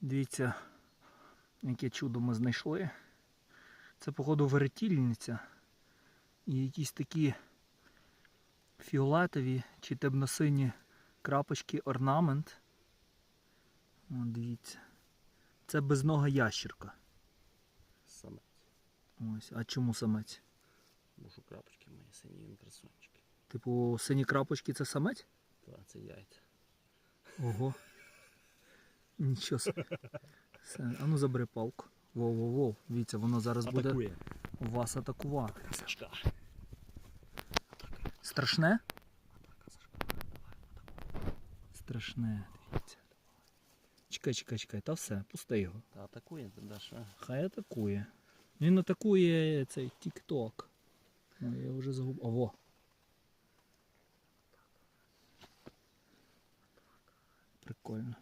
Дивіться, яке чудо ми знайшли. Це, походу, веретільниця. І якісь такі фіолетові чи темно-сині крапочки орнамент. О, дивіться. Це безнога ящерка. Самець. Ось. А чому самець? Мушу крапочки мої сині він красунчики. Типу, сині крапочки це самець? Та це яйця. Ого. Нічого собі. Все. А ну забери палку. Воу-воу-воу. Дивіться, воно зараз буде Атакує. вас атакувати. Сашка. Страшне? Страшне, дивіться. Чекай, чекай, чекай, та все, пусти його. Та атакує ти даш, а? Хай атакує. Він атакує цей тік-ток. Ну, я вже загубив. Ого. Прикольно.